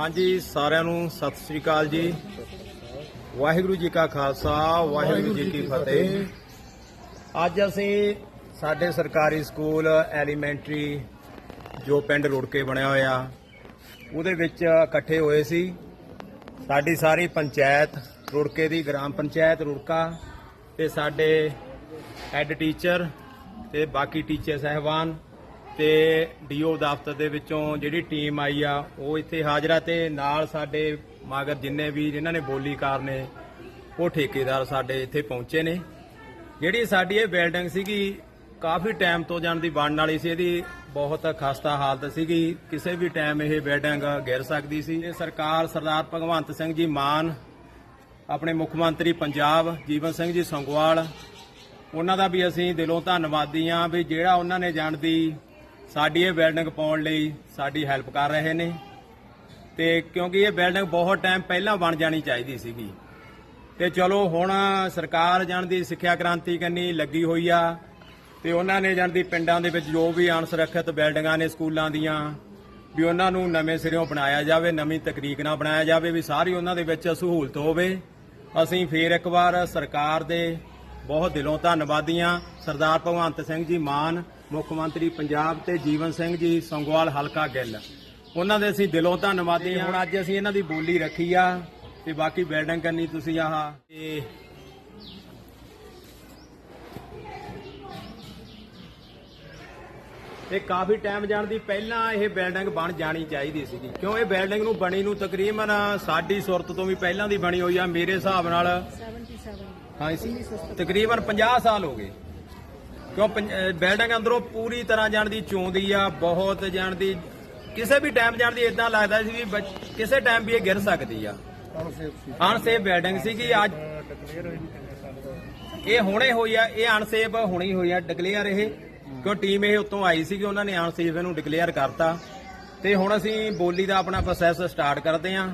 ਹਾਂਜੀ ਸਾਰਿਆਂ ਨੂੰ ਸਤਿ ਸ੍ਰੀ ਅਕਾਲ ਜੀ। ਵਾਹਿਗੁਰੂ ਜੀ ਕਾ ਖਾਲਸਾ ਵਾਹਿਗੁਰੂ ਜੀ ਕੀ ਫਤਿਹ। ਅੱਜ ਅਸੀਂ ਸਾਡੇ ਸਰਕਾਰੀ ਸਕੂਲ ਐਲੀਮੈਂਟਰੀ ਜੋ ਪਿੰਡ ਰੁੜਕੇ ਬਣਿਆ ਹੋਇਆ ਉਹਦੇ ਵਿੱਚ ਇਕੱਠੇ ਹੋਏ ਸੀ। ਸਾਡੀ ਸਾਰੀ ਪੰਚਾਇਤ ਰੁੜਕੇ ਦੀ ਗ੍ਰਾਮ ਪੰਚਾਇਤ ਰੁੜਕਾ ਤੇ ਸਾਡੇ ਹੈੱਡ ਟੀਚਰ ਤੇ ਬਾਕੀ ਟੀਚਰ ਸਹਿਬਾਨ ਤੇ ਡੀਓ ਦਫ਼ਤਰ ਦੇ ਵਿੱਚੋਂ ਜਿਹੜੀ ਟੀਮ ਆਈ ਆ, ਉਹ ਇੱਥੇ ਹਾਜ਼ਰ ਆ ਤੇ ਨਾਲ ਸਾਡੇ ਮਗਰ ਜਿੰਨੇ ਵੀ ਜਿਨ੍ਹਾਂ ਨੇ ਬੋਲੀਕਾਰ ਨੇ, ਉਹ ਠੇਕੇਦਾਰ ਸਾਡੇ ਇੱਥੇ ਪਹੁੰਚੇ ਨੇ। ਜਿਹੜੀ ਸਾਡੀ ਇਹ ਬਿਲਡਿੰਗ ਸੀਗੀ, ਕਾਫੀ ਟਾਈਮ ਤੋਂ ਜਾਣ ਦੀ ਬਣਨ ਵਾਲੀ ਸੀ, ਇਹਦੀ ਬਹੁਤ ਖਸਤਾ ਹਾਲਤ ਸੀਗੀ। ਕਿਸੇ ਵੀ ਟਾਈਮ ਇਹ ਬਿਲਡਿੰਗ ਗਿਰ ਸਕਦੀ ਸੀ। ਇਹ ਸਰਕਾਰ ਸਰਦਾਰ ਭਗਵੰਤ ਸਿੰਘ ਜੀ ਮਾਨ, ਆਪਣੇ ਮੁੱਖ ਮੰਤਰੀ ਪੰਜਾਬ ਜੀਵਨ ਸਿੰਘ ਜੀ ਸੰਗਵਾਲ, ਉਹਨਾਂ ਦਾ ਵੀ ਅਸੀਂ ਦਿਲੋਂ ਧੰਨਵਾਦੀ ਹਾਂ ਵੀ ਜਿਹੜਾ ਉਹਨਾਂ ਨੇ ਜਾਣ ਦੀ ਸਾਡੀ ਇਹ ਬਿਲਡਿੰਗ ਪਾਉਣ ਲਈ ਸਾਡੀ ਹੈਲਪ ਕਰ ਰਹੇ ਨੇ ਤੇ ਕਿਉਂਕਿ ਇਹ ਬਿਲਡਿੰਗ ਬਹੁਤ ਟਾਈਮ ਪਹਿਲਾਂ ਬਣ ਜਾਣੀ ਚਾਹੀਦੀ ਸੀਗੀ। ਤੇ ਚਲੋ ਹੁਣ ਸਰਕਾਰ ਜਾਣ ਦੀ ਸਿੱਖਿਆ ਕ੍ਰਾਂਤੀ ਕੰਨੀ ਲੱਗੀ ਹੋਈ ਆ ਤੇ ਉਹਨਾਂ ਨੇ ਜਾਣਦੀ ਪਿੰਡਾਂ ਦੇ ਵਿੱਚ ਜੋ ਵੀ ਅਣਸੁਰੱਖਿਅਤ ਬਿਲਡਿੰਗਾਂ ਨੇ ਸਕੂਲਾਂ ਦੀਆਂ ਵੀ ਉਹਨਾਂ ਨੂੰ ਨਵੇਂ ਸਿਰਿਓਂ ਬਣਾਇਆ ਜਾਵੇ, ਨਵੀਂ ਤਕਨੀਕ ਨਾਲ ਬਣਾਇਆ ਜਾਵੇ ਵੀ ਸਾਰੀ ਉਹਨਾਂ ਦੇ ਵਿੱਚ ਸਹੂਲਤ ਹੋਵੇ। ਅਸੀਂ ਫੇਰ ਇੱਕ ਵਾਰ ਸਰਕਾਰ ਦੇ ਬਹੁਤ ਦਿਲੋਂ ਧੰਨਵਾਦੀ ਹਾਂ। ਸਰਦਾਰ ਭਗਵੰਤ ਸਿੰਘ ਜੀ ਮਾਨ ਮੁੱਖ ਮੰਤਰੀ ਪੰਜਾਬ ਤੇ ਜੀਵਨ ਸਿੰਘ ਜੀ ਸੰਗਵਾਲ ਹਲਕਾ ਗਿੱਲ। ਉਹਨਾਂ ਦੇ ਅਸੀਂ ਦਿਲੋਂ ਧੰਨਵਾਦੀ ਹਾਂ। ਹੁਣ ਅੱਜ ਅਸੀਂ ਇਹਨਾਂ ਦੀ ਬੋਲੀ ਰੱਖੀ ਆ ਤੇ ਬਾਕੀ ਬਿਲਡਿੰਗ ਕਰਨੀ ਤੁਸੀਂ ਆਹ। ਤੇ ਇਹ ਕਾਫੀ ਟਾਈਮ ਜਾਣ ਦੀ ਪਹਿਲਾਂ ਇਹ ਬਿਲਡਿੰਗ ਬਣ ਜਾਣੀ ਚਾਹੀਦੀ ਸੀਗੀ। ਕਿਉਂ ਇਹ ਬਿਲਡਿੰਗ ਨੂੰ ਬਣੀ ਨੂੰ ਤਕਰੀਬਨ ਸਾਡੀ ਸੁਰਤ ਤੋਂ ਵੀ ਪਹਿਲਾਂ ਦੀ ਬਣੀ ਹੋਈ ਆ ਮੇਰੇ ਹਿਸਾਬ ਨਾਲ। 77 ਹਾਂ ਇਸ ਤਕਰੀਬਨ 50 ਸਾਲ ਹੋ ਗਏ। ਕਿਉਂ ਪੰਜ- ਅਹ ਬਿਲਡਿੰਗ ਅੰਦਰੋਂ ਪੂਰੀ ਤਰ੍ਹਾਂ ਜਾਣ ਦੀ ਚੋਂਦੀ ਆ ਬਹੁਤ ਜਾਣ ਦੀ ਕਿਸੇ ਵੀ ਟਾਈਮ ਜਾਣ ਦੀ ਇਦਾਂ ਲੱਗਦਾ ਸੀ ਵੀ ਬੱਚ- ਕਿਸੇ ਟਾਈਮ ਵੀ ਇਹ ਗਿਰ ਸਕਦੀ ਆ। ਅਨਸੇਫ ਬਿਲਡਿੰਗ ਸੀਗੀ ਅੱਜ ਇਹ ਹੁਣੇ ਹੋਈ ਆ ਇਹ ਅਨਸੇਫ ਹੁਣੀ ਹੋਈ ਆ ਡਿਕਲੇਅਰ ਇਹ। ਕਿਉਂ ਟੀਮ ਇਹ ਉੱਤੋਂ ਆਈ ਸੀ ਕਿ ਉਹਨਾਂ ਨੇ ਅਨਸੇਫ ਇਹਨੂੰ ਡਿਕਲੇਅਰ ਕਰਤਾ। ਤੇ ਹੁਣ ਅਸੀਂ ਬੋਲੀ ਦਾ ਆਪਣਾ ਪ੍ਰੋਸੈਸ ਸਟਾਰਟ ਕਰਦੇ ਹਾਂ